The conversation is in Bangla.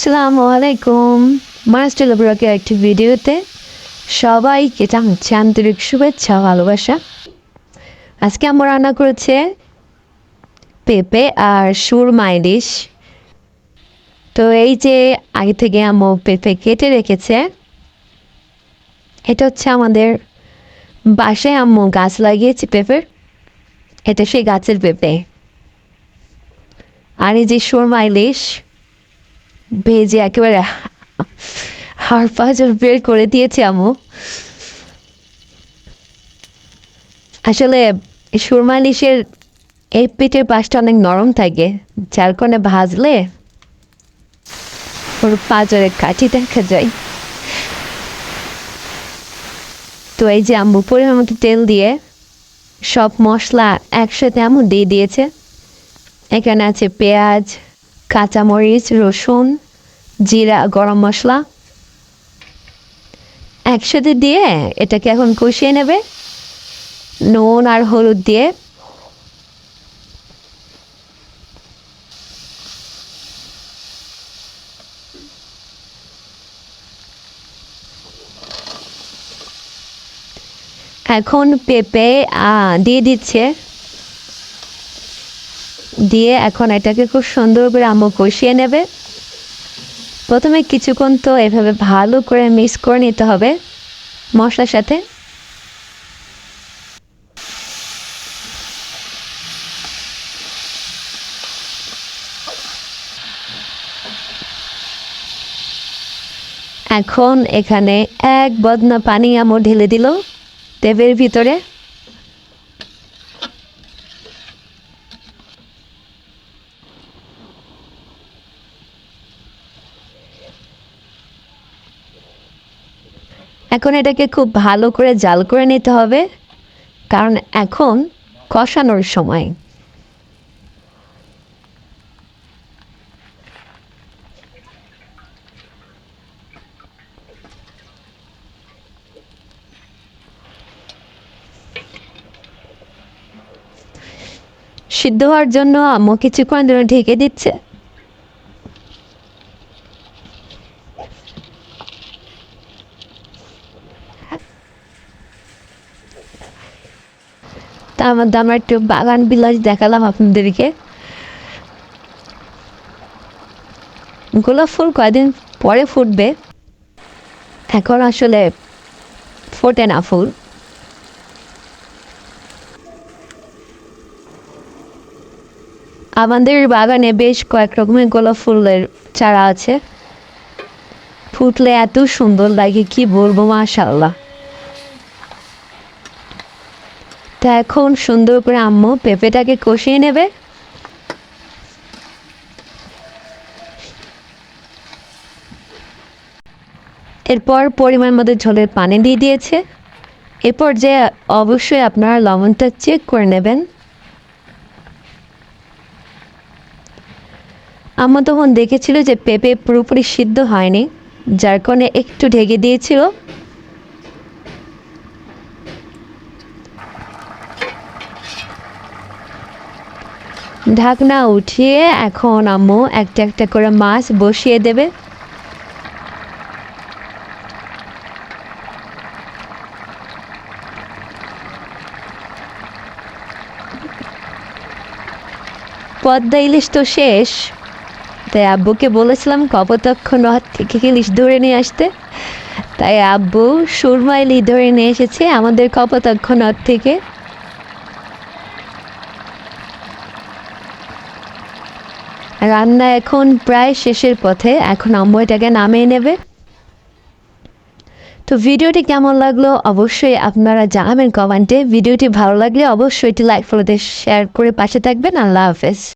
আসসালামু আলাইকুম মাস্টার ব্লকের একটি ভিডিওতে সবাইকে জানাচ্ছি আন্তরিক শুভেচ্ছা, ভালোবাসা। আজকে আমরা রান্না করেছে পেঁপে আর সুরমা ইলিশ। তো এই যে আগে থেকে আম্মু পেঁপে কেটে রেখেছে, এটা হচ্ছে আমাদের বাসায় আম্মু গাছ লাগিয়েছি পেঁপের এটা সেই গাছের পেঁপে। আর এই যে সুরমা ইলিশ ভেজে একেবারে হাড় পাঁচর বের করে দিয়েছে আমু আসলে সুরমা ইলিশের এই পেটের পাশটা অনেক নরম থাকে, যার ভাজলে ওর পাঁচরের কাঠি দেখা যায়। তো এই যে আম্বু পরিমাণ মতো তেল দিয়ে সব মশলা একসাথে আমু দিয়ে দিয়েছে। এখানে আছে পেঁয়াজ কাঁচামরিচ, রসুন, জিরা, গরম মশলা একসাথে দিয়ে এটাকে এখন কষিয়ে নেবে। নুন আর হলুদ দিয়ে এখন পেঁপে দিয়ে দিচ্ছে। দিয়ে এখন এটাকে খুব সুন্দর করে আম্মু কষিয়ে নেবে। প্রথমে কিছুক্ষণ তো এভাবে ভালো করে মিক্স করে নিতে হবে মশলার সাথে। এখন এখানে এক বদনা পানি আমও ঢেলে দিল টেবের ভিতরে। এখন এটাকে খুব ভালো করে জাল করে নিতে হবে, কারণ এখন কষানোর সময়। সিদ্ধ হওয়ার জন্য আম্মু কিছুক্ষণ জন্য ঢেকে দিচ্ছে। তার মধ্যে আমরা একটু বাগান বিলাস দেখালাম আপনাদেরকে। গোলাপ ফুল কয়দিন পরে ফুটবে? এখন আসলে ফোটে না ফুল। আমাদের বাগানে বেশ কয়েক রকমের গোলাপ ফুলের চারা আছে। ফুটলে এত সুন্দর লাগে, কি বলব মাশাল্লাহ তা এখন সুন্দর করে আম্মু পেঁপেটাকে কষিয়ে নেবে। এরপর পরিমাণ মতো ঝোলের পানি দিয়ে দিয়েছে। এরপর যে অবশ্যই আপনারা লবণটা চেক করে নেবেন। আম্মা তখন দেখেছিল যে পেঁপে পুরোপুরি সিদ্ধ হয়নি, যার কারণে একটু ঢেকে দিয়েছিল। ঢাকনা উঠিয়ে এখন আম্মু একটা একটা করে মাছ বসিয়ে দেবে। পদ্মা ইলিশ তো শেষ। তাই আব্বুকে বলেছিলাম কপতক্ষ নদ থেকে ইলিশ ধরে নিয়ে আসতে। তাই আব্বু সুরমা ইলিশ ধরে নিয়ে এসেছে আমাদের কপতক্ষ নদ থেকে। রান্না এখন প্রায় শেষের পথে। এখন আম্মু নামিয়ে নেবে। তো ভিডিওটি কেমন লাগল অবশ্যই আপনারা জানাবেন কমেন্টে। ভিডিওটি ভালো লাগলে অবশ্যই এটি লাইক ফলোতে শেয়ার করে পাশে থাকবেন। আল্লাহ হাফেজ।